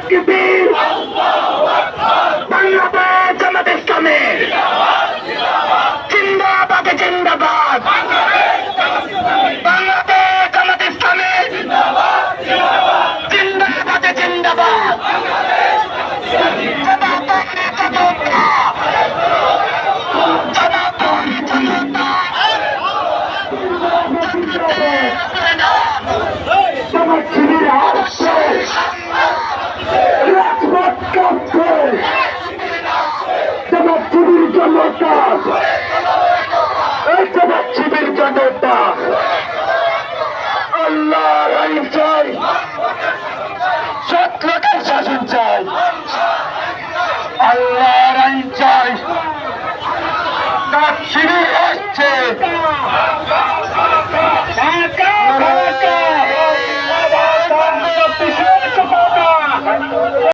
আকবীর বাংলাদেশ জামাত ইসলামের জিন্দাবাদে জিন্দাবাদ বাংলাদেশ জামাত ইসলামের জিন্দাবাদে জিন্দাবাদ জনতা জনতা জনতা সরকার এই জামাত শিবিরকে নেতা আল্লাহর আইন চাই। সৎ লোকের শাসন চাই। আল্লাহর আইন চাই। শিবির আসছে।